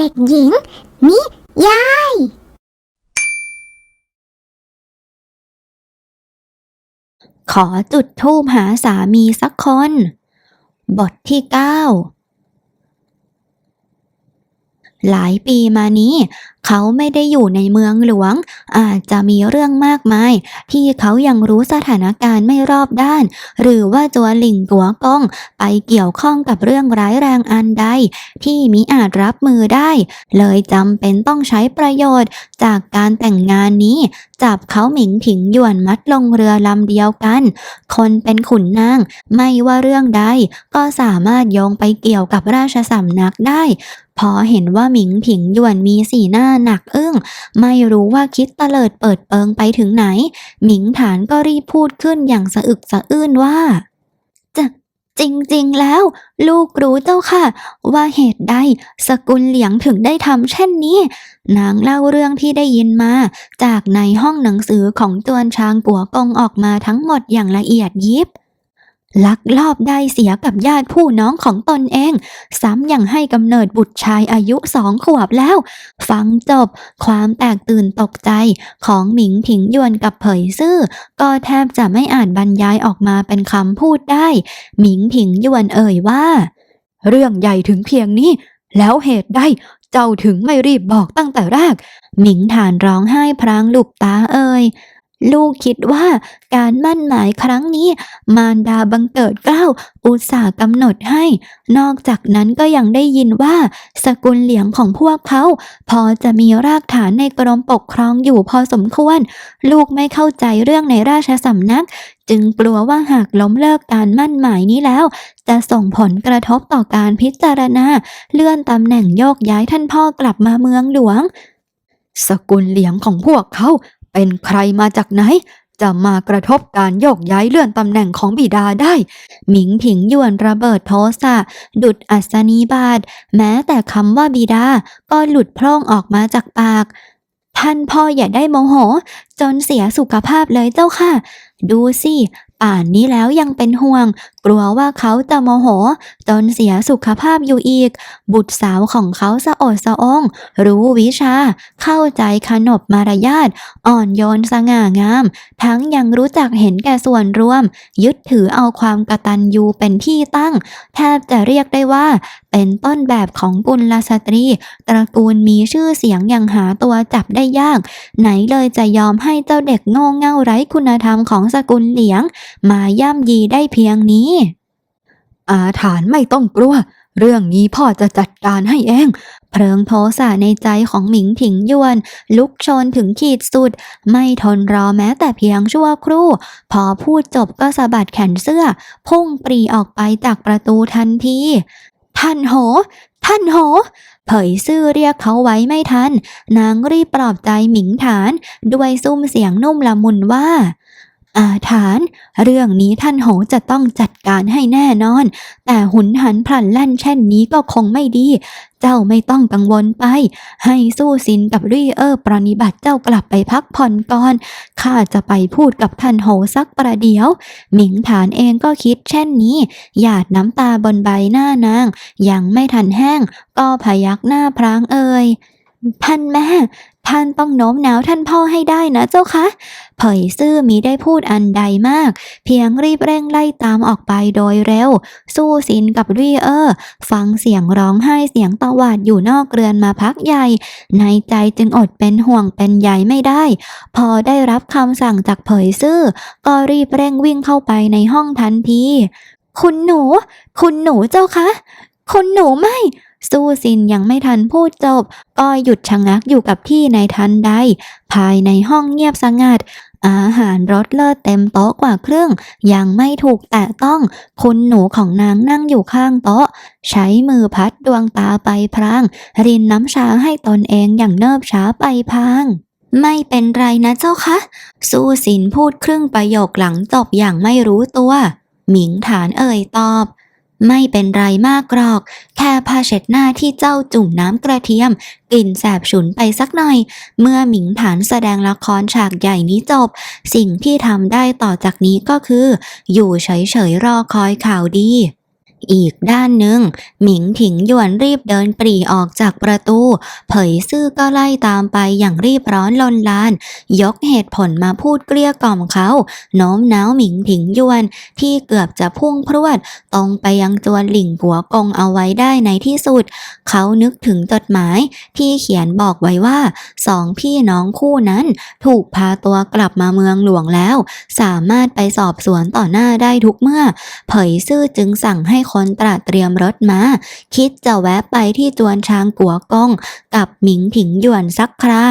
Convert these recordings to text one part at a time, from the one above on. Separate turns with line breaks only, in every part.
เด็กหญิง นิยาย
ขอจุดธูปหาสามีสักคน บทที่เก้าหลายปีมานี้เขาไม่ได้อยู่ในเมืองหลวง อาจจะมีเรื่องมากมาย ที่เขายังรู้สถานการณ์ไม่รอบด้าน หรือว่าจัวหลิงกัวกงไปเกี่ยวข้องกับเรื่องร้ายแรงอันใด ที่มิอาจรับมือได้ เลยจำเป็นต้องใช้ประโยชน์ จากการแต่งงานนี้ จับเขาหมิงถิงหยวนมัดลงเรือลำเดียวกัน คนเป็นขุนนาง ไม่ว่าเรื่องใด ก็สามารถโยงไปเกี่ยวกับราชสำนักได้ พอเห็นว่าหมิงผิงหยวนมีสีหน้าหนักอึ้ง ไม่รู้ว่าคิดเตลิดเปิดเปิงไปถึงไหน หมิงฐานก็รีบพูดขึ้นอย่างสะอึกสะอื้นว่าจะจริงๆแล้ว ลูกรู้เจ้าค่ะ ว่าเหตุใดสกุลเหลียงถึงได้ทำเช่นนี้ นางเล่าเรื่องที่ได้ยินมา จากในห้องหนังสือของจวนชางกัวกงออกมาทั้งหมดอย่างละเอียดยิบ ลักลอบได้เสียกับญาติผู้น้องของตนเอง ซ้ำยังให้กำเนิดบุตรชายอายุสองขวบแล้ว ฟังจบ ความแตกตื่นตกใจของหมิงผิงยวนกับเผยซื่อ ก็แทบจะไม่อาจบรรยายออกมาเป็นคำพูดได้ หมิงผิงยวนเอ่ยว่า เรื่องใหญ่ถึงเพียงนี้ แล้วเหตุใดเจ้าถึงไม่รีบบอกตั้งแต่แรก หมิงฐานร้องไห้พรางหลุบตาเอ่ย ลูกคิดว่าการมั่นหมายครั้งนี้ มารดาบังเกิดเกล้าอุตส่าห์กำหนดให้ นอกจากนั้นก็ยังได้ยินว่า สกุลเหลียงของพวกเขา พอจะมีรากฐานในกรมปกครองอยู่พอสมควร ลูกไม่เข้าใจเรื่องในราชสำนัก จึงกลัวว่าหากล้มเลิกการมั่นหมายนี้แล้ว จะส่งผลกระทบต่อการพิจารณา เลื่อนตำแหน่งโยกย้ายท่านพ่อกลับมาเมืองหลวงสกุลเหลียงของพวกเขา เป็นใครมาจากไหน จะมากระทบการโยกย้ายเลื่อนตำแหน่งของบิดาได้ หมิงผิงยวนระเบิดโทสะดุดอัศนีบาทแม้แต่คำว่าบิดาก็หลุดพร่องออกมาจากปาก ท่านพ่ออย่าได้โมโห จนเสียสุขภาพเลยเจ้าค่ะ ดูสิป่านนี้แล้วยังเป็นห่วง กลัวว่าเขาจะโมโห จนเสียสุขภาพอยู่อีก บุตรสาวของเขาสะอดสะองรู้วิชา เข้าใจขนบมารยาทอ่อนโยนสง่างาม ทั้งยังรู้จักเห็นแก่ส่วนรวม ยึดถือเอาความกตัญญูเป็นที่ตั้ง แทบจะเรียกได้ว่า เป็นต้นแบบของกุลสตรี ตระกูลมีชื่อเสียงอย่างหาตัวจับได้ยาก ไหนเลยจะยอมให้เจ้าเด็กโง่เง่าไร้คุณธรรมของสกุลเหลียง มาย่ำยีได้เพียงนี้อาถานไม่ต้องกลัว เรื่องนี้พ่อจะจัดการให้เอง เพลิงโทสะในใจของหมิงถิงยวน ลุกชนถึงขีดสุด ไม่ทนรอแม้แต่เพียงชั่วครู่ พอพูดจบก็สะบัดแขนเสื้อ พุ่งปรีออกไปจากประตูทันที ท่านโห ท่านโหเผยซื่อเรียกเขาไว้ไม่ทัน นางรีบปลอบใจหมิงฐาน ด้วยซุ้มเสียงนุ่มละมุนว่า อาถานเรื่องนี้ท่านโหจะต้องจัดการให้แน่นอน แต่หุนหันพลันแล่นเช่นนี้ก็คงไม่ดี เจ้าไม่ต้องกังวลไป ให้สู้ซินกับรีเออร์ปรนิบัติเจ้ากลับไปพักผ่อนก่อนข้าจะไปพูดกับท่านโหสักประเดี๋ยว หมิงฐานเองก็คิดเช่นนี้ หยาดน้ำตาบนใบหน้านาง ยังไม่ทันแห้ง ก็พยักหน้าพรางเอ่ย ท่านแม่ ท่านต้องโน้มน้าวท่านพ่อให้ได้นะเจ้าคะเผยซื่อมีได้พูดอันใดมาก เพียงรีบเร่งไล่ตามออกไปโดยเร็ว สู้ซินกับรีเออร์ฟังเสียงร้องไห้เสียงตะวาดอยู่นอกเรือนมาพักใหญ่ ในใจจึงอดเป็นห่วงเป็นใยไม่ได้ พอได้รับคำสั่งจากเผยซื่อ ก็รีบเร่งวิ่งเข้าไปในห้องทันที คุณหนู คุณหนูเจ้าคะ คุณหนูไม่ สู้ซินยังไม่ทันพูดจบ ก็หยุดชะงักอยู่กับที่ในทันใด ภายในห้องเงียบสงัด อาหารรสเลิศเต็มโต๊ะกว่าครึ่ง ยังไม่ถูกแตะต้อง คุณหนูของนางนั่งอยู่ข้างโต๊ะ ใช้มือพัดดวงตาไปพราง รินน้ำชาให้ตนเองอย่างเนิบช้าไปพรางไม่เป็นไรนะเจ้าคะ สู้สินพูดครึ่งประโยคหลังจบอย่างไม่รู้ตัว หมิงฐานเอ่ยตอบ ไม่เป็นไรมากหรอก แค่ผ้าเช็ดหน้าที่เจ้าจุ่มน้ำกระเทียม กลิ่นแสบฉุนไปสักหน่อย เมื่อหมิงฐานแสดงละครฉากใหญ่นี้จบ สิ่งที่ทำได้ต่อจากนี้ก็คือ อยู่เฉยๆรอคอยข่าวดี อีกด้านหนึ่ง หมิงถิงหยวนรีบเดินปรีออกจากประตู เผยซื่อก็ไล่ตามไปอย่างรีบร้อนลนลาน ยกเหตุผลมาพูดเกลี้ยกล่อมเขาโน้มน้าวหมิงถิงหยวนที่เกือบจะพุ่งพรวด ตรงไปยังจวนหลิงกัวกงเอาไว้ได้ในที่สุด เขานึกถึงจดหมายที่เขียนบอกไว้ว่าสองพี่น้องคู่นั้น ถูกพาตัวกลับมาเมืองหลวงแล้ว สามารถไปสอบสวนต่อหน้าได้ทุกเมื่อ เผยซื่อจึงสั่งให้คนตระเตรียมรถมา คิดจะแวะไปที่จวนช้างกัวกงกับหมิงถิงหยวนสักครา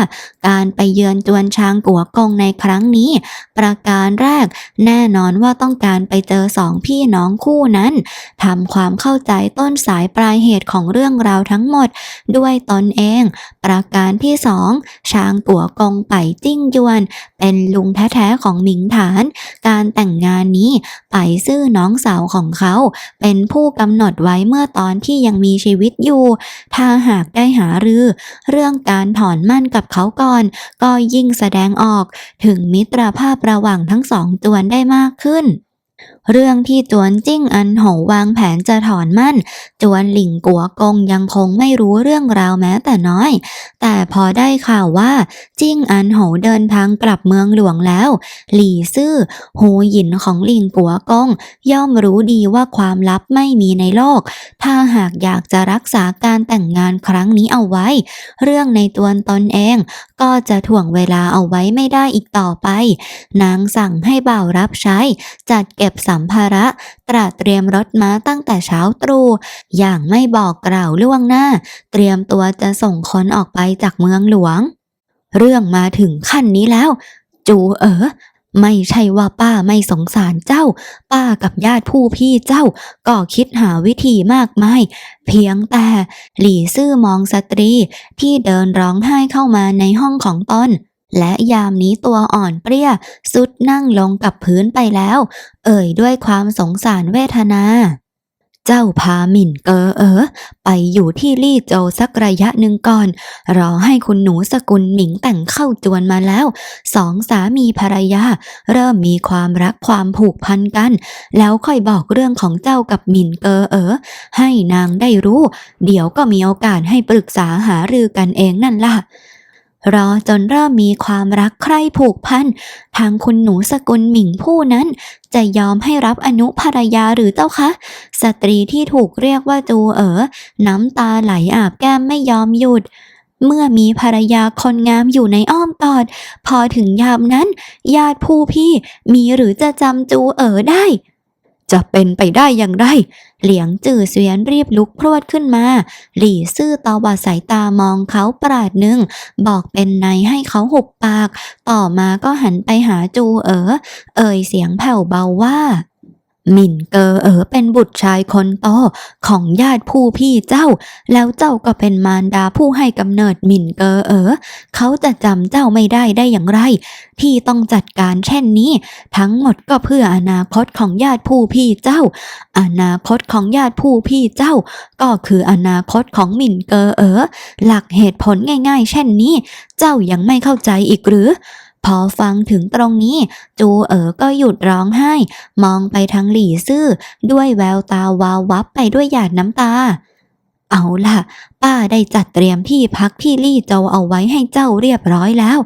การไปเยือนจวนช้างกัวกงในครั้งนี้ ประการแรกแน่นอนว่าต้องการไปเจอสองพี่น้องคู่นั้นทำความเข้าใจต้นสายปลายเหตุของเรื่องราวทั้งหมด ด้วยตนเอง ประการที่สองช้างกัวกงไปจิ้งยวน เป็นลุงแท้ๆของหมิงฐาน การแต่งงานนี้ไปซื่อน้องสาวของเขา เป็นผู้กำหนดไว้เมื่อตอนที่ยังมีชีวิตอยู่ ถ้าหากได้หารือ เรื่องการถอนมั่นกับเขาก่อน ก็ยิ่งแสดงออกถึงมิตรภาพระหว่างทั้งสองจวนได้มากขึ้น เรื่องที่จวนจิ้งอันโหววางแผนจะถอนมั่น จวนหลิงกัวกงยังคงไม่รู้เรื่องราวแม้แต่น้อย แต่พอได้ข่าวว่า จิ้งอันโหเดินทางกลับเมืองหลวงแล้ว หลี่ซื่อหูหยินของหลิงกัวกง ย่อมรู้ดีว่าความลับไม่มีในโลก ถ้าหากอยากจะรักษาการแต่งงานครั้งนี้เอาไว้ เรื่องในตัวตนเอง ก็จะถ่วงเวลาเอาไว้ไม่ได้อีกต่อไป นางสั่งให้บ่าวรับใช้จัดเก็บสัมภาระ ตระเตรียมรถม้าตั้งแต่เช้าตรู่อย่างไม่บอกกล่าวล่วงหน้า เตรียมตัวจะส่งคนออกไปจากเมืองหลวง เรื่องมาถึงขั้นนี้แล้ว จูเอ๋อไม่ใช่ว่าป้าไม่สงสารเจ้า ป้ากับญาติผู้พี่เจ้า ก็คิดหาวิธีมากมาย เพียงแต่หลี่ซื่อมองสตรีที่เดินร้องไห้เข้ามาในห้องของตน และยามนี้ตัวอ่อนเปรี้ยสุดนั่งลงกับพื้นไปแล้ว เอ่ยด้วยความสงสารเวทนา เจ้าพาหมิ่นเกอเอ๋อไปอยู่ที่ลี่โจสักระยะหนึ่งก่อน รอให้คุณหนูสกุลหมิงแต่งเข้าจวนมาแล้ว สองสามีภรรยา เริ่มมีความรักความผูกพันกัน แล้วค่อยบอกเรื่องของเจ้ากับหมิ่นเกอเอ๋อให้นางได้รู้ เดี๋ยวก็มีโอกาสให้ปรึกษาหารือกันเองนั่นล่ะ รอจนเริ่มมีความรักใคร่ผูกพัน ทางคุณหนูสกุลหมิงผู้นั้น จะยอมให้รับอนุภรรยาหรือเจ้าคะ สตรีที่ถูกเรียกว่าจูเอ๋อ น้ำตาไหลอาบแก้มไม่ยอมหยุดเมื่อมีภรรยาคนงามอยู่ในอ้อมกอด พอถึงยามนั้น ญาติผู้พี่มีหรือจะจำจูเอ๋อได้ จะเป็นไปได้อย่างไร เหลียงจื่อเสวียนรีบลุกพรวดขึ้นมา หลี่ซื่อตวัดสายตามองเขาปราดหนึ่ง บอกเป็นนายให้เขาหุบปาก ต่อมาก็หันไปหาจูเอ๋อ เอ่ยเสียงแผ่วเบาว่า มิ่นเกอเอ๋อเป็นบุตรชายคนโตของญาติผู้พี่เจ้า แล้วเจ้าก็เป็นมารดาผู้ให้กำเนิดหมิ่นเกอเอ๋อเขาจะจำเจ้าไม่ได้ได้อย่างไร ที่ต้องจัดการเช่นนี้ ทั้งหมดก็เพื่ออนาคตของญาติผู้พี่เจ้า อนาคตของญาติผู้พี่เจ้า ก็คืออนาคตของหมิ่นเกอเอ๋อหลักเหตุผลง่าย ๆ เช่นนี้ เจ้ายังไม่เข้าใจอีกหรือ พอฟังถึงตรงนี้ จูเอ๋อก็หยุดร้องไห้ มองไปทางหลี่ซื่อ ด้วยแววตาวาววับไปด้วยหยาดน้ำตา เอาล่ะป้าได้จัดเตรียมที่พักที่ลี่โจวเอาไว้ให้เจ้าเรียบร้อยแล้ว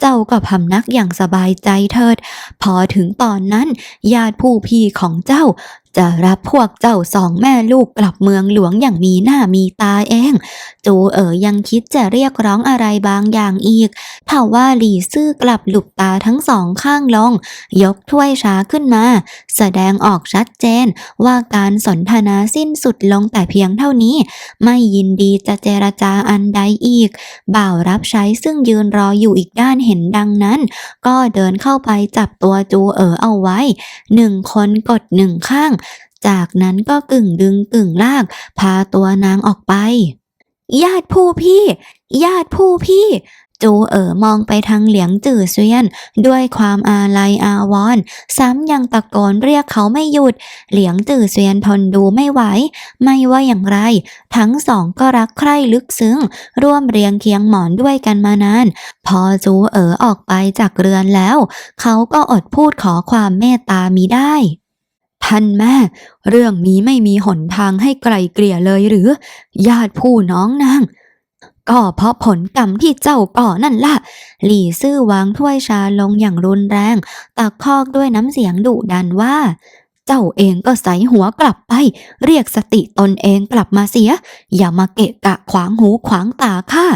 เจ้าก็พำนักอย่างสบายใจเถิด พอถึงตอนนั้นญาติผู้พี่ของเจ้า จะรับพวกเจ้าสองแม่ลูกกลับเมืองหลวงอย่างมีหน้ามีตาเอง จูเอ๋อยังคิดจะเรียกร้องอะไรบางอย่างอีกถ้าว่าหลี่ซื่อกลับหลุบตาทั้งสองข้างลง ยกถ้วยชาขึ้นมา แสดงออกชัดเจนว่าการสนทนาสิ้นสุดลงแต่เพียงเท่านี้ ไม่ยินดีจะเจรจาอันใดอีก บ่าวรับใช้ซึ่งยืนรออยู่อีกด้านเห็นดังนั้น ก็เดินเข้าไปจับตัวจูเอ๋อเอาไว้หนึ่งคนกดหนึ่งข้าง จากนั้นก็กึ่งดึงกึ่งลาก พาตัวนางออกไป ญาติผู้พี่ ญาติผู้พี่ จูเอ๋อมองไปทางเหลียงจื่อเซียน ด้วยความอาลัยอาวรณ์ซ้ำยังตะโกนเรียกเขาไม่หยุด เหลียงจื่อเซียนทนดูไม่ไหว ไม่ว่าอย่างไร ทั้งสองก็รักใคร่ลึกซึ้ง ร่วมเรียงเคียงหมอนด้วยกันมานาน พอจูเอ๋อออกไปจากเรือนแล้ว เขาก็อดพูดขอความเมตตามิได้ท่านแม่ เรื่องนี้ไม่มีหนทางให้ไกลเกลี่ยเลยหรือ ญาติผู้น้องนาง ก็เพราะผลกรรมที่เจ้าก่อนั่นล่ะ หลี่ซื่อวางถ้วยชาลงอย่างรุนแรงตะคอกด้วยน้ำเสียงดุดันว่า เจ้าเองก็ใส่หัวกลับไป เรียกสติตนเองกลับมาเสีย อย่ามาเกะกะขวางหูขวางตาข้า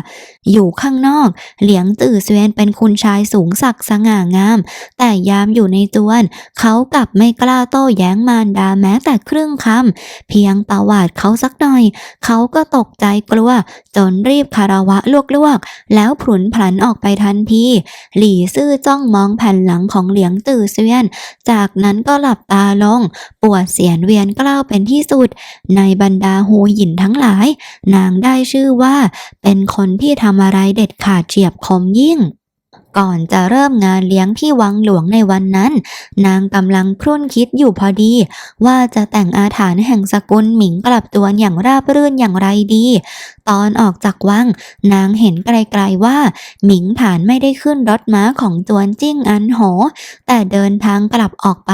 อยู่ข้างนอก เหลียงตื่อเสวียนเป็นคุณชายสูงศักดิ์สง่างาม แต่ยามอยู่ในจวน เขากลับไม่กล้าโต้แย้งมารดาแม้แต่ครึ่งคำเพียงตวาดเขาสักหน่อย เขาก็ตกใจกลัว จนรีบคารวะลวกๆ แล้วผลุนผันออกไปทันทีหลี่ซื่อจ้องมองแผ่นหลังของเหลียงตื่อเสวียน จากนั้นก็หลับตาลงปวดเสียนเวียนกล้าวเป็นที่สุด ในบรรดาหูหยินทั้งหลาย นางได้ชื่อว่า เป็นคนที่ทำอะไรเด็ดขาดเฉียบคมยิ่ง ก่อนจะเริ่มงานเลี้ยงที่วังหลวงในวันนั้น นางกำลังครุ่นคิดอยู่พอดี ว่าจะแต่งอาถรรพ์แห่งสกุลหมิงกลับตัวอย่างราบรื่นอย่างไรดี ตอนออกจากวัง นางเห็นไกลๆว่า หมิงฐานไม่ได้ขึ้นรถม้าของจวนจิ้งอันโห แต่เดินทางกลับออกไป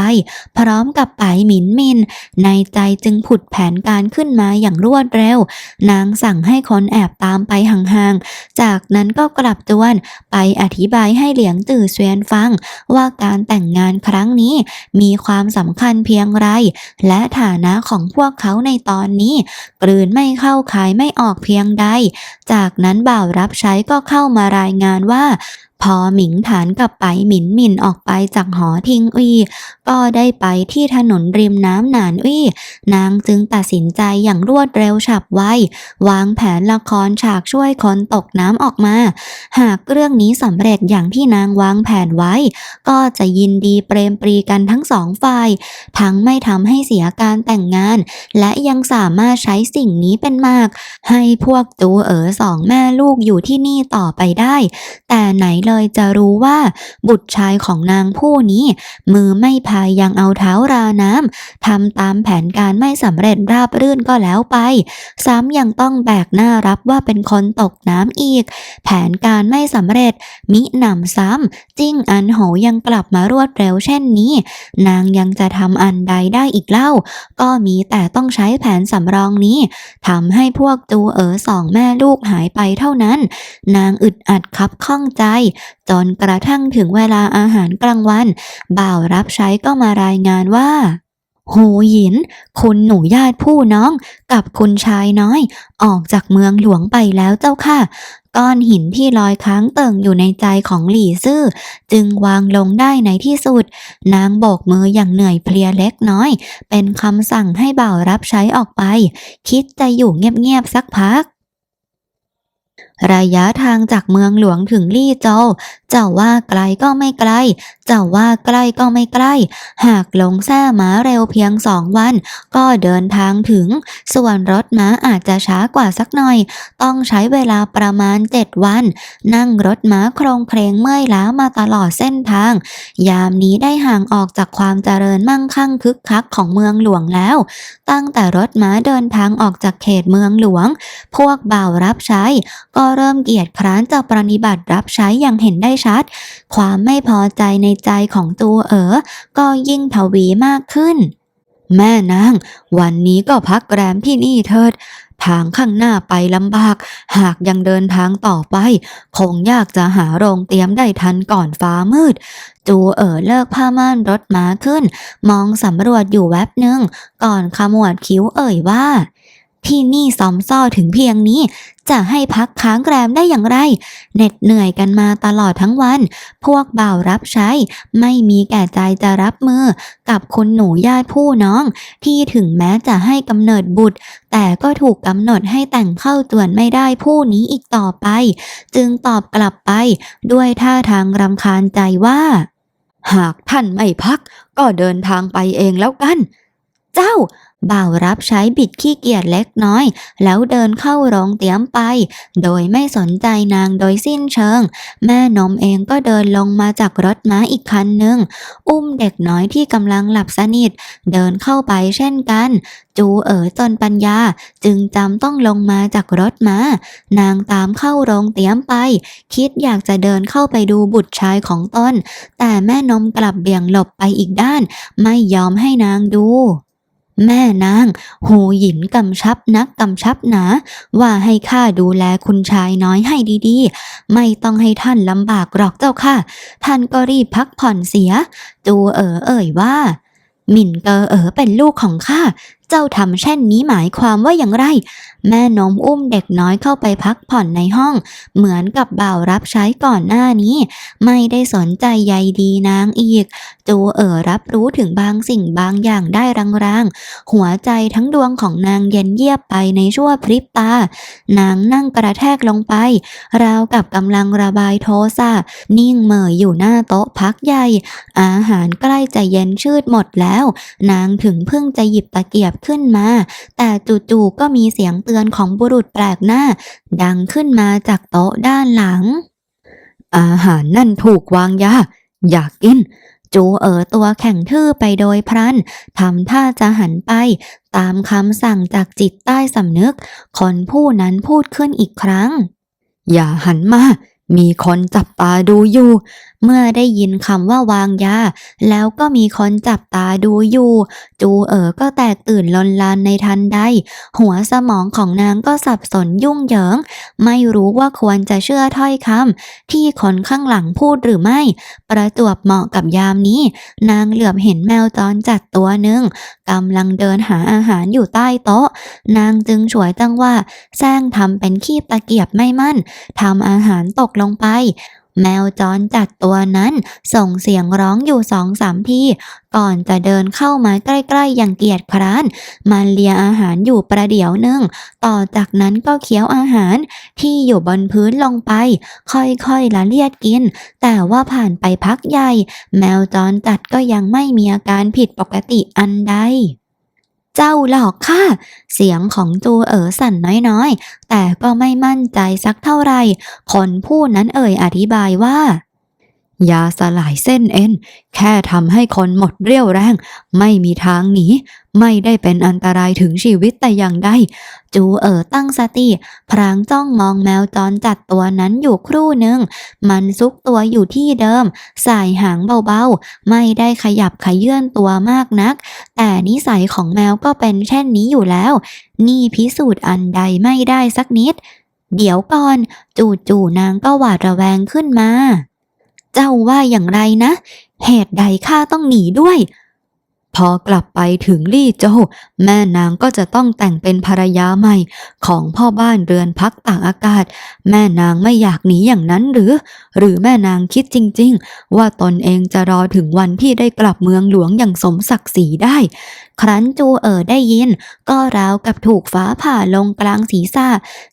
พร้อมกับไปายหมินมิน ในใจจึงผุดแผนการขึ้นมาอย่างรวดเร็ว นางสั่งให้คนแอบตามไปห่างๆจากนั้นก็กลับจวนไปอธิบายให้เหลียงตื่อเซียนฟัง ว่าการแต่งงานครั้งนี้มีความสำคัญเพียงไร และฐานะของพวกเขาในตอนนี้ กลืนไม่เข้าขายไม่ออกเพียงใด จากนั้นบ่าวรับใช้ก็เข้ามารายงานว่าพอหมิงฐานกับไปหมินหมินออกไปจากหอทิงอุยก็ได้ไปที่ถนนริมน้ำหนานอุยนางจึงตัดสินใจอย่างรวดเร็วฉับไววางแผนละครฉากช่วยคนตกน้ำออกมา หากเรื่องนี้สำเร็จอย่างที่นางวางแผนไว้ ก็จะยินดีเปรมปรีกันทั้งสองฝ่าย ทั้งไม่ทำให้เสียการแต่งงาน และยังสามารถใช้สิ่งนี้เป็นมาก ให้พวกตูเอ๋อสองแม่ลูกอยู่ที่นี่ต่อไปได้ แต่ไหนเลยจะรู้ว่า บุตรชายของนางผู้นี้ มือไม่พายยังเอาเท้าราน้ำทำตามแผนการไม่สำเร็จราบรื่นก็แล้วไป ซ้ำยังต้องแบกหน้ารับว่าเป็นคนตกน้ำอีก แผนการไม่สำเร็จ มิหนำซ้ำจิ้งอันโหยังกลับมารวดเร็วเช่นนี้ นางยังจะทำอันใดได้อีกเล่า ก็มีแต่ต้องใช้แผนสำรองนี้ทำให้พวกจูเอ๋อสองแม่ลูกหายไปเท่านั้น นางอึดอัดคับข้องใจจนกระทั่งถึงเวลาอาหารกลางวัน บ่าวรับใช้ก็มารายงานว่าหูหยิน คุณหนูญาติผู้น้องกับคุณชายน้อย ออกจากเมืองหลวงไปแล้วเจ้าค่ะ ก้อนหินที่ลอยค้างเติ่งอยู่ในใจของหลี่ซื่อ จึงวางลงได้ในที่สุด นางโบกมืออย่างเหนื่อยเพลียเล็กน้อย เป็นคำสั่งให้บ่าวรับใช้ออกไป คิดจะอยู่เงียบๆสักพักระยะทางจากเมืองหลวงถึงลี่โจวจะว่าไกลก็ไม่ไกลจะว่าใกล้ก็ไม่ใกล้ หากลงแท่ม้าเร็วเพียงสองวัน ก็เดินทางถึง ส่วนรถม้าอาจจะช้ากว่าสักหน่อย ต้องใช้เวลาประมาณ 7 วัน นั่งรถม้าโครงเครงเมื่อยล้ามาตลอดเส้นทาง ยามนี้ได้ห่างออกจากความเจริญมั่งคั่งคึกคักของเมืองหลวงแล้ว ตั้งแต่รถม้าเดินทางออกจากเขตเมืองหลวง พวกบ่าวรับใช้ก็เริ่มเกียจคร้านจะปรนิบัติรับใช้อย่างเห็นได้ชัด ความไม่พอใจในใจของตัวเอ๋อก็ยิ่งทวีมากขึ้น แม่นาง วันนี้ก็พักแรมที่นี่เถิดทางข้างหน้าไปลำบาก หากยังเดินทางต่อไป คงยากจะหาโรงเตรียมได้ทันก่อนฟ้ามืด จูเอ๋อเลิกผ้าม่านรถม้าขึ้น มองสำรวจอยู่แวบหนึ่ง ก่อนขมวดคิ้วเอ่ยว่า ที่นี่ซอมซ่อถึงเพียงนี้ จะให้พักค้างแรมได้อย่างไร เหน็ดเหนื่อยกันมาตลอดทั้งวัน พวกบ่าวรับใช้ ไม่มีแก่ใจจะรับมือ กับคุณหนูญาติผู้น้อง ที่ถึงแม้จะให้กำเนิดบุตร แต่ก็ถูกกำหนดให้แต่งเข้าจวนไม่ได้ผู้นี้อีกต่อไป จึงตอบกลับไป ด้วยท่าทางรำคาญใจว่า หากท่านไม่พัก ก็เดินทางไปเองแล้วกัน เจ้า บ่าวรับใช้บิดขี้เกียจเล็กน้อย แล้วเดินเข้าโรงเตรียมไป โดยไม่สนใจนางโดยสิ้นเชิง แม่นมเองก็เดินลงมาจากรถม้าอีกคันหนึ่ง อุ้มเด็กน้อยที่กำลังหลับสนิท เดินเข้าไปเช่นกัน จูเอ๋อจนปัญญาจึงจำต้องลงมาจากรถม้า นางตามเข้าโรงเตรียมไป คิดอยากจะเดินเข้าไปดูบุตรชายของตนแต่แม่นมกลับเบี่ยงหลบไปอีกด้าน ไม่ยอมให้นางดู แม่นางหูหยินกำชับนักกำชับหนา ว่าให้ข้าดูแลคุณชายน้อยให้ดีๆ ไม่ต้องให้ท่านลำบากหรอกเจ้าค่ะ ท่านก็รีบพักผ่อนเสียจูเอ๋อเอ่ยว่า หมิ่นเกอเอ๋อเป็นลูกของข้า เจ้าทำเช่นนี้หมายความว่าอย่างไร แม่นมอุ้มเด็กน้อยเข้าไปพักผ่อนในห้อง เหมือนกับบ่าวรับใช้ก่อนหน้านี้ ไม่ได้สนใจใยดีนางอีก จูเอ๋อรับรู้ถึงบางสิ่งบางอย่างได้รางๆ หัวใจทั้งดวงของนางเย็นเยียบไปในชั่วพริบตา นางนั่งกระแทกลงไป ราวกับกำลังระบายโทสะนิ่งเหม่ออยู่หน้าโต๊ะพักใหญ่ อาหารใกล้จะเย็นชืดหมดแล้ว นางถึงเพิ่งจะหยิบตะเกียบขึ้นมา แต่จู่ๆก็มีเสียงเตือนของบุรุษแปลกหน้า ดังขึ้นมาจากโต๊ะด้านหลัง อาหารนั่นถูกวางยา อยากกิน จูเอ๋อตัวแข็งทื่อไปโดยพลันทำท่าจะหันไป ตามคำสั่งจากจิตใต้สำนึก คนผู้นั้นพูดขึ้นอีกครั้ง อย่าหันมามีคนจับตาดูอยู่เมื่อได้ยินคำว่าวางยา แล้วก็มีคนจับตาดูอยู่ จูเอ๋อก็แตกตื่นลนลานในทันใด หัวสมองของนางก็สับสนยุ่งเหยิง ไม่รู้ว่าควรจะเชื่อถ้อยคำที่คนข้างหลังพูดหรือไม่ ประจวบเหมาะกับยามนี้ นางเหลือบเห็นแมวจรจัดตัวหนึ่งกำลังเดินหาอาหารอยู่ใต้โต๊ะ นางจึงฉวยจังว่าแซงทำเป็นขี้ตะเกียบไม่มั่นทำอาหารตกลงไป แมวจรจัดตัวนั้นส่งเสียงร้องอยู่สองสามทีก่อนจะเดินเข้ามาใกล้ๆอย่างเกียจคร้าน มันเลียอาหารอยู่ประเดี๋ยวหนึ่ง ต่อจากนั้นก็เคี้ยวอาหารที่อยู่บนพื้นลงไป ค่อยๆละเลียดกิน แต่ว่าผ่านไปพักใหญ่ แมวจรจัดก็ยังไม่มีอาการผิดปกติอันใด เจ้าหลอกข้าเสียงของจูเอ๋อสั่นน้อยๆ แต่ก็ไม่มั่นใจสักเท่าไหร่คนผู้นั้นเอ่ยอธิบายว่า ยาสลายเส้นเอ็น แค่ทำให้คนหมดเรี่ยวแรง ไม่มีทางหนี ไม่ได้เป็นอันตรายถึงชีวิตแต่อย่างใด จูเอ๋อตั้งสติ พรางจ้องมองแมวจรจัดตัวนั้นอยู่ครู่หนึ่ง มันซุกตัวอยู่ที่เดิม สายหางเบาๆ ไม่ได้ขยับขยื่นตัวมากนัก แต่นิสัยของแมวก็เป็นเช่นนี้อยู่แล้ว นี่พิสูจน์อันใดไม่ได้สักนิด เดี๋ยวก่อน จู่ๆนางก็หวาดระแวงขึ้นมา เจ้าว่าอย่างไรนะ เหตุใดข้าต้องหนีด้วย พอกลับไปถึงลี่โจแม่นางก็จะต้องแต่งเป็นภรรยาใหม่ ของพ่อบ้านเรือนพักต่างอากาศ แม่นางไม่อยากหนีอย่างนั้นหรือ หรือแม่นางคิดจริง ๆ ว่าตนเองจะรอถึงวันที่ได้กลับเมืองหลวงอย่างสมศักดิ์ศรีได้ ครั้นจูเอ๋อได้ยิน ก็ราวกับถูกฟ้าผ่าลงกลางศีรษะ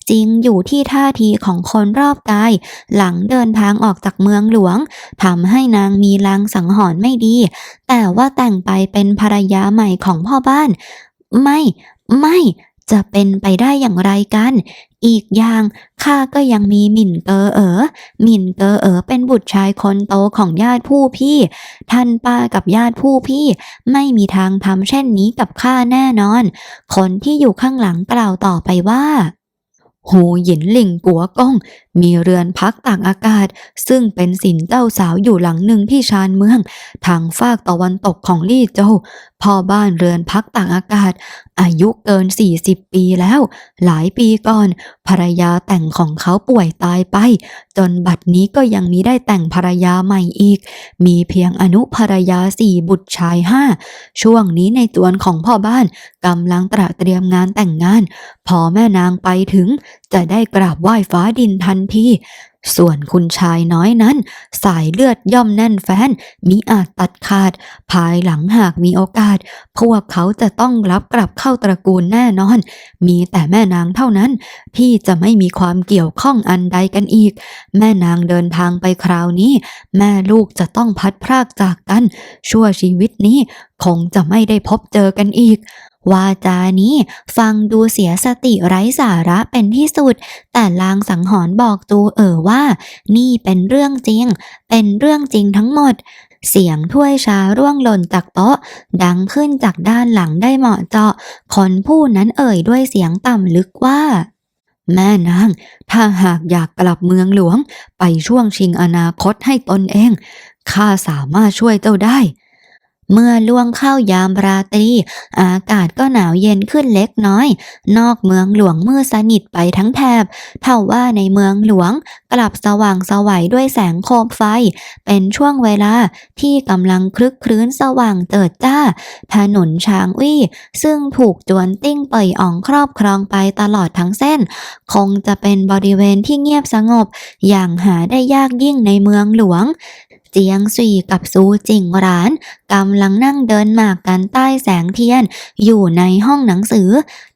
จริงอยู่ที่ท่าทีของคนรอบกาย หลังเดินทางออกจากเมืองหลวงทำให้นางมีลางสังหรณ์ไม่ดี แต่ว่าแต่งไปเป็นภรรยาใหม่ของพ่อบ้าน ไม่ ไม่จะเป็นไปได้อย่างไรกัน อีกอย่างข้าก็ยังมีหมิ่นเกอเอ๋อ หมิ่นเกอเอ๋อเป็นบุตรชายคนโตของญาติผู้พี่ ท่านป้ากับญาติผู้พี่ ไม่มีทางทำเช่นนี้กับข้าแน่นอน คนที่อยู่ข้างหลังกล่าวต่อไปว่า หูหยินหลิงกัวก้อง มีเรือนพักต่างอากาศ ซึ่งเป็นสินเจ้าสาวอยู่หลังหนึ่งที่ชานเมือง ทางฝากตะวันตกของลี่โจวพ่อบ้านเรือนพักต่างอากาศอายุเกิน 40 ปีแล้ว หลายปีก่อน ภรรยาแต่งของเขาป่วยตายไป จนบัดนี้ก็ยังมีได้แต่งภรรยาใหม่อีก มีเพียงอนุภรรยาสี่บุตรชายห้าช่วงนี้ในจวนของพ่อบ้านกำลังตระเตรียมงานแต่งงาน พอแม่นางไปถึง จะได้กราบไหว้ฟ้าดินทันที ส่วนคุณชายน้อยนั้น สายเลือดย่อมแน่นแฟ้นมิอาจตัดขาด ภายหลังหากมีโอกาส พวกเขาจะต้องรับกลับเข้าตระกูลแน่นอน มีแต่แม่นางเท่านั้น ที่จะไม่มีความเกี่ยวข้องอันใดกันอีก แม่นางเดินทางไปคราวนี้ แม่ลูกจะต้องพัดพรากจากกัน ชั่วชีวิตนี้คงจะไม่ได้พบเจอกันอีก วาจานี้ฟังดูเสียสติไร้สาระเป็นที่สุด แต่ลางสังหรณ์บอกตูเอ๋อว่า นี่เป็นเรื่องจริง เป็นเรื่องจริงทั้งหมด เสียงถ้วยชาร่วงหล่นจากโต๊ะ ดังขึ้นจากด้านหลังได้เหมาะเจาะ คนผู้นั้นเอ่ยด้วยเสียงต่ำลึกว่าแม่นาง ถ้าหากอยากกลับเมืองหลวง ไปช่วงชิงอนาคตให้ตนเอง ข้าสามารถช่วยเจ้าได้ เมื่อล่วงเข้ายามราตรี อากาศก็หนาวเย็นขึ้นเล็กน้อย นอกเมืองหลวงมืดสนิทไปทั้งแถบเท่าว่าในเมืองหลวงกลับสว่างสวัยด้วยแสงโคมไฟ เป็นช่วงเวลาที่กำลังคลึกครื้นสว่างเจิดจ้า ถนนช้างวี่ ซึ่งถูกจวนติ้งเป่ยอ่องครอบครองไปตลอดทั้งเส้น คงจะเป็นบริเวณที่เงียบสงบ อย่างหาได้ยากยิ่งในเมืองหลวง เจียงสุยกับซูจิงหรานกำลังนั่งเดินหมากกันใต้แสงเทียน อยู่ในห้องหนังสือ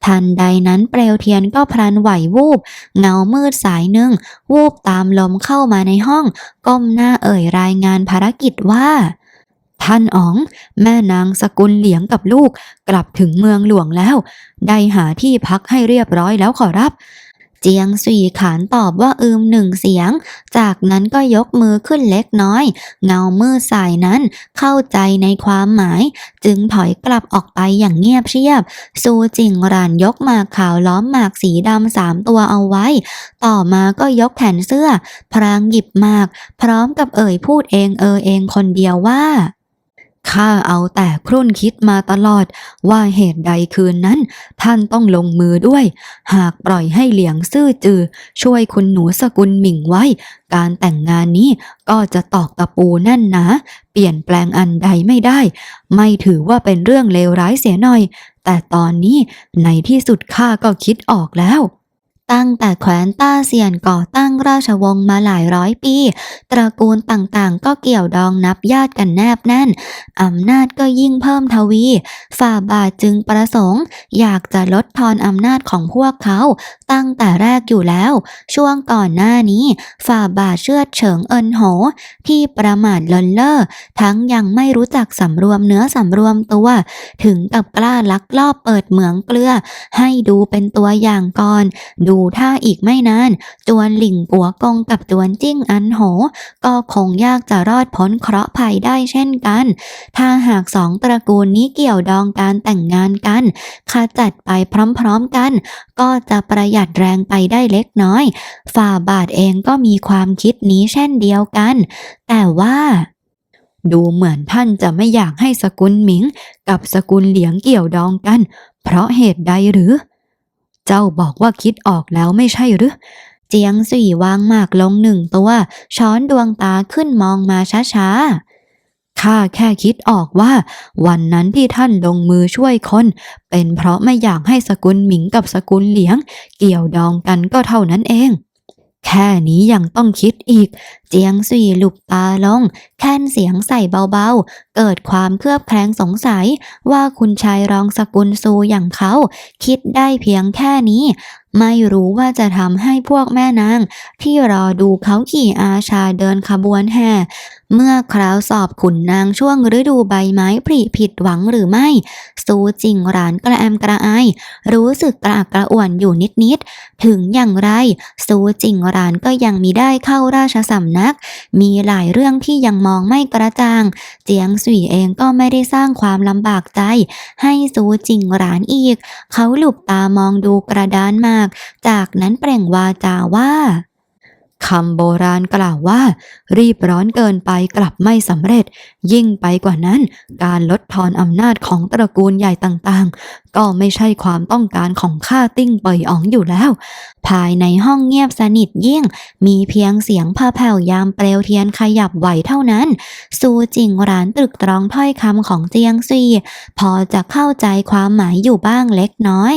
ทันใดนั้นเปลวเทียนก็พลันไหววูบ เงามืดสายหนึ่ง วูบตามลมเข้ามาในห้อง ก้มหน้าเอ่ยรายงานภารกิจว่าท่านอ๋อง แม่นางสกุลเหลียงกับลูก กลับถึงเมืองหลวงแล้ว ได้หาที่พักให้เรียบร้อยแล้วขอรับ จียงสุยขานตอบว่าอืมหนึ่งเสียง จากนั้นก็ยกมือขึ้นเล็กน้อย เงามืดสายนั้นเข้าใจในความหมาย จึงถอยกลับออกไปอย่างเงียบเชียบ ซูจิงรานยกหมากขาวล้อมหมากสีดำสามตัวเอาไว้ ต่อมาก็ยกแขนเสื้อ พรางหยิบหมาก พร้อมกับเอ่ยพูดเองเออเองคนเดียวว่า ข้าเอาแต่ครุ่นคิดมาตลอดว่าเหตุใดคืนนั้น ท่านต้องลงมือด้วย หากปล่อยให้เหลียงซื่อจือ ช่วยคุณหนูสกุลหมิ่งไว้ การแต่งงานนี้ก็จะตอกตะปูแน่นหนาเปลี่ยนแปลงอันใดไม่ได้ ไม่ถือว่าเป็นเรื่องเลวร้ายเสียหน่อย แต่ตอนนี้ในที่สุดข้าก็คิดออกแล้ว ตั้งแต่แขวนต้าเซียนก่อตั้งราชวงศ์มาหลายร้อยปี ตระกูลต่างๆ ก็เกี่ยวดองนับญาติกันแนบแน่น อำนาจก็ยิ่งเพิ่มทวี ฝ่าบาทจึงประสงค์ อยากจะลดทอนอำนาจของพวกเขา ตั้งแต่แรกอยู่แล้ว ช่วงก่อนหน้านี้ ฝ่าบาทเชื่อเฉิงเอินโห ที่ประมาทเลินเล่อทั้งยังไม่รู้จักสำรวมเนื้อสำรวมตัว ถึงกับกล้าลักลอบเปิดเหมืองเกลือ ให้ดูเป็นตัวอย่างก่อนดูท่าอีกไม่นาน จวนหลิงปัวกงกับจวนจิ้งอันโห ก็คงยากจะรอดพ้นเคราะห์ภัยได้เช่นกัน ถ้าหากสองตระกูลนี้เกี่ยวดองการแต่งงานกันขจัดไปพร้อมๆกัน ก็จะประหยัดแรงไปได้เล็กน้อย ฝ่าบาทเองก็มีความคิดนี้เช่นเดียวกัน แต่ว่าดูเหมือนท่านจะไม่อยากให้สกุลหมิง กับสกุลเหลียงเกี่ยวดองกัน เพราะเหตุใดหรือ เจ้าบอกว่าคิดออกแล้วไม่ใช่หรือ เจียงสี่วางหมากลงหนึ่งตัว ช้อนดวงตาขึ้นมองมาช้าๆ ข้าแค่คิดออกว่า วันนั้นที่ท่านลงมือช่วยคน เป็นเพราะไม่อยากให้สกุลหมิงกับสกุลเหลียง เกี่ยวดองกันก็เท่านั้นเอง แค่นี้ยังต้องคิดอีก เจียงสี่หลุบตาลง แค่นเสียงใส่เบาๆ เกิดความเคลือบแคลงสงสัยว่าคุณชายรองสกุลซูอย่างเขา คิดได้เพียงแค่นี้ ไม่รู้ว่าจะทำให้พวกแม่นาง ที่รอดูเขาขี่อาชาเดินขบวนแห่เมื่อคราวสอบขุนนางช่วงฤดูใบไม้ผลิผิดหวังหรือไม่ ซูจิงรานกระแอมกระอาย รู้สึกกระอักกระอ่วนอยู่นิดๆ ถึงอย่างไร ซูจิงรานก็ยังมีได้เข้าราชสำนักมีหลายเรื่องที่ยังมองไม่กระจ่าง เจียงสุยเองก็ไม่ได้สร้างความลำบากใจ ให้ซูจิงหลานอีก เขาหลุบตามองดูกระดานมาก จากนั้นเปล่งวาจาว่า คำโบราณกล่าวว่า รีบร้อนเกินไปกลับไม่สำเร็จ ยิ่งไปกว่านั้น การลดทอนอำนาจของตระกูลใหญ่ต่างๆ ก็ไม่ใช่ความต้องการของข้าติ้งเปยอ๋องอยู่แล้ว ภายในห้องเงียบสนิทยิ่ง มีเพียงเสียงผ้าแผ่วยามเปลวเทียนขยับไหวเท่านั้น ซูจิงหรานตรึกตรองถ้อยคำของเจียงซีพอจะเข้าใจความหมายอยู่บ้างเล็กน้อย